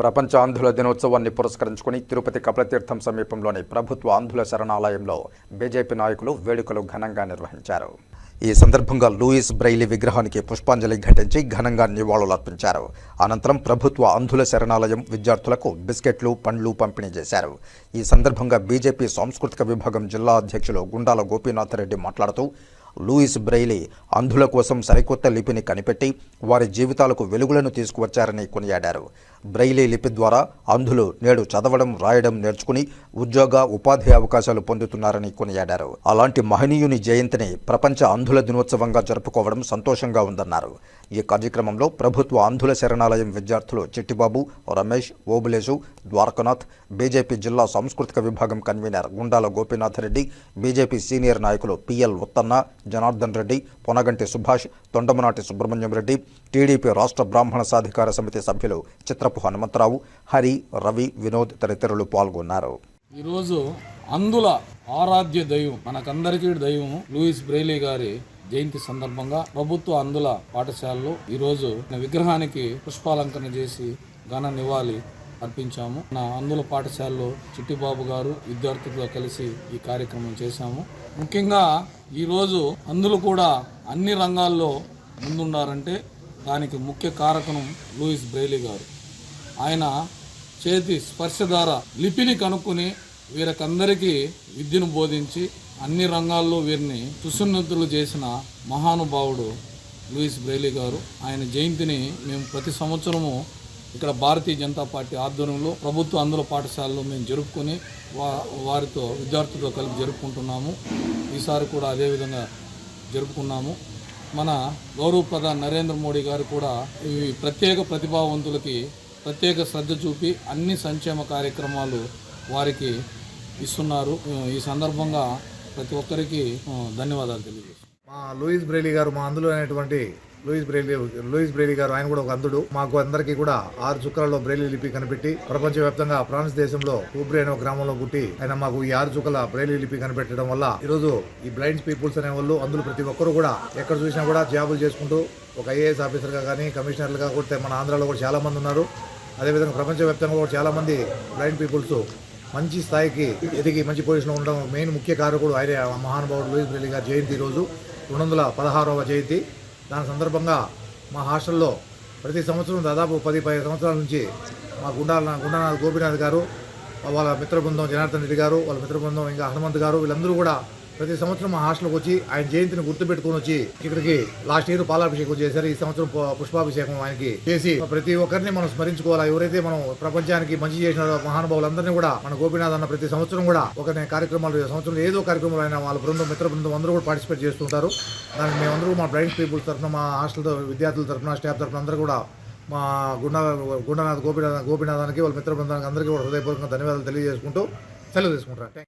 ప్రపంచ ఆంధ్రుల దినోత్సవాన్ని పురస్కరించుకుని తిరుపతి కపలతీర్థం సమీపంలోని ప్రభుత్వ ఆంధ్రుల శరణాలయంలో బీజేపీ నాయకులు వేడుకలు ఘనంగా నిర్వహించారు. ఈ సందర్భంగా లూయిస్ బ్రైలీ విగ్రహానికి పుష్పాంజలి ఘటించి ఘనంగా నివాళులర్పించారు. అనంతరం ప్రభుత్వ అంధుల శరణాలయం విద్యార్థులకు బిస్కెట్లు పండ్లు పంపిణీ చేశారు. ఈ సందర్భంగా బీజేపీ సాంస్కృతిక విభాగం జిల్లా అధ్యక్షులు గుండాల గోపీనాథరెడ్డి మాట్లాడుతూ లూయిస్ బ్రెయిలీ అంధుల కోసం సరికొత్త లిపిని కనిపెట్టి వారి జీవితాలకు వెలుగులను తీసుకువచ్చారని కొనియాడారు. బ్రెయిలీ లిపి ద్వారా అంధులు నేడు చదవడం రాయడం నేర్చుకుని ఉద్యోగ ఉపాధి అవకాశాలు పొందుతున్నారని కొనియాడారు. అలాంటి మహనీయుని జయంతిని ప్రపంచ అంధుల దినోత్సవంగా జరుపుకోవడం సంతోషంగా ఉందన్నారు. ఈ కార్యక్రమంలో ప్రభుత్వ అంధుల శరణాలయం విద్యార్థులు చిట్టిబాబు రమేష్ ఓబులేసు ద్వారకనాథ్ బీజేపీ జిల్లా సాంస్కృతిక విభాగం convener Gundala Gopinath Reddy BJP senior నాయకులు P L Uttanna Janardhan Reddy Ponaganti Subhash Tondamanati Subrahmanyam Reddy TDP రాష్ట్ర బ్రాహ్మణ సాధికార సమితి సభ్యులు చిత్రపు హనుమంతరావు హరి రవి వినోద్ తదితరులు పాల్గొన్నారు. ఈరోజు అందుల ఆరాధ్య దైవం మనకందరికీ దైవం లూయిస్ బ్రెయిలీ గారి జయంతి సందర్భంగా ప్రభుత్వ అందుల పాఠశాలలో ఈరోజు విగ్రహానికి పుష్పాలంకరణ చేసి ఘన నివాళి అర్పించాము. నా అందుల పాఠశాలలో చిట్టిబాబు గారు విద్యార్థులతో కలిసి ఈ కార్యక్రమం చేశాము. ముఖ్యంగా ఈరోజు అందులు కూడా అన్ని రంగాల్లో ముందున్నారంటే దానికి ముఖ్య కారకం లూయిస్ బ్రెయిలీ గారు. ఆయన చేతి స్పర్శ ద్వారా లిపిని కనుక్కొని వీరికందరికీ విద్యను బోధించి అన్ని రంగాల్లో వీరిని సుసున్నతులు చేసిన మహానుభావుడు లూయిస్ బ్రెయిలీ గారు. ఆయన జయంతిని మేము ప్రతి సంవత్సరము ఇక్కడ భారతీయ జనతా పార్టీ ఆధ్వర్యంలో ప్రభుత్వ అందుల పాఠశాలలో మేము జరుపుకొని వా వారితో విద్యార్థులతో కలిపి జరుపుకుంటున్నాము. ఈసారి కూడా అదేవిధంగా జరుపుకున్నాము. మన గౌరవ ప్రధాని నరేంద్ర మోడీ గారు కూడా ఈ ప్రత్యేక ప్రతిభావంతులకి ప్రత్యేక శ్రద్ధ చూపి అన్ని సంక్షేమ కార్యక్రమాలు వారికి ఇస్తున్నారు. ఈ సందర్భంగా ప్రతి ఒక్కరికి ధన్యవాదాలు తెలియజేస్తున్నాను మా లూయిస్ బ్రెయిలీ గారు మా అందులో అనేటువంటి లూయిస్ బ్రెయిలీ లూయిస్ బ్రెయిలీ గారు ఆయన కూడా ఒక అంధుడు. మాకు అందరికీ కూడా ఆరు చుక్కలలో బ్రెయిలీ లిపి కనిపెట్టి ప్రపంచవ్యాప్తంగా ఫ్రాన్స్ దేశంలో హూబ్రే అనే ఒక గ్రామంలో పుట్టి ఆయన మాకు ఈ ఆరు చుక్కల బ్రెయిలీ లిపి కనిపెట్టడం వల్ల ఈరోజు ఈ బ్లైండ్ పీపుల్స్ అనే వాళ్ళు అందులో ప్రతి ఒక్కరు కూడా ఎక్కడ చూసినా కూడా జాబులు చేసుకుంటూ ఒక ఐఏఎస్ ఆఫీసర్గా కానీ కమిషనర్లుగా కూడా మన ఆంధ్రాలో కూడా చాలామంది ఉన్నారు. అదేవిధంగా ప్రపంచవ్యాప్తంగా కూడా చాలామంది బ్లైండ్ పీపుల్స్ మంచి స్థాయికి ఎదిగి మంచి పొజిషన్లో ఉండడం మెయిన్ ముఖ్య కారకుడు ఆయన మహానుభావుడు లూయిస్ బ్రెయిలీ గారి జయంతి ఈరోజు రెండు వందల పదహారవ జయంతి. దాని సందర్భంగా మా హాస్టల్లో ప్రతి సంవత్సరం దాదాపు పది పది సంవత్సరాల నుంచి మా గుండాల గుండానాథ్ గోపీనాథ్ గారు వాళ్ళ మిత్ర బృందం జనార్దన్ రెడ్డి గారు వాళ్ళ మిత్ర బృందం ఇంకా హనుమంత్ గారు వీళ్ళందరూ కూడా ప్రతి సంవత్సరం మా హాస్టల్కి వచ్చి ఆయన జయంతిని గుర్తుపెట్టుకుని వచ్చి ఇక్కడికి లాస్ట్ ఇయర్ పాలాభిషేకం చేశారు. ఈ సంవత్సరం పుష్పాభిషేకం ఆయనకి చేసి ప్రతి ఒక్కరిని మనం స్మరించుకోవాలా? ఎవరైతే మనం ప్రపంచానికి మంచి చేసిన మహానుభావులందరినీ కూడా మన గోపీనాథ్ అన్న ప్రతి సంవత్సరం కూడా ఒక కార్యక్రమాలు సంవత్సరం ఏదో కార్యక్రమాలు అయినా వాళ్ళ బృందం మిత్ర బృందం అందరూ కూడా పార్టిసిపేట్ చేస్తుంటారు. దానికి మేమందరూ మా బ్లైండ్ పీపుల్ తరఫున మా హాస్టల్ విద్యార్థుల తరఫున స్టాఫ్ తరఫున అందరూ కూడా మా గుండా గుండనాథ్ గోపీనాథ్ గోపీనాథానికి వాళ్ళ మిత్ర బృందానికి అందరికీ కూడా హృదయపూర్వకంగా ధన్యవాదాలు తెలియజేసుకుంటూ సెలవు తీసుకుంటారు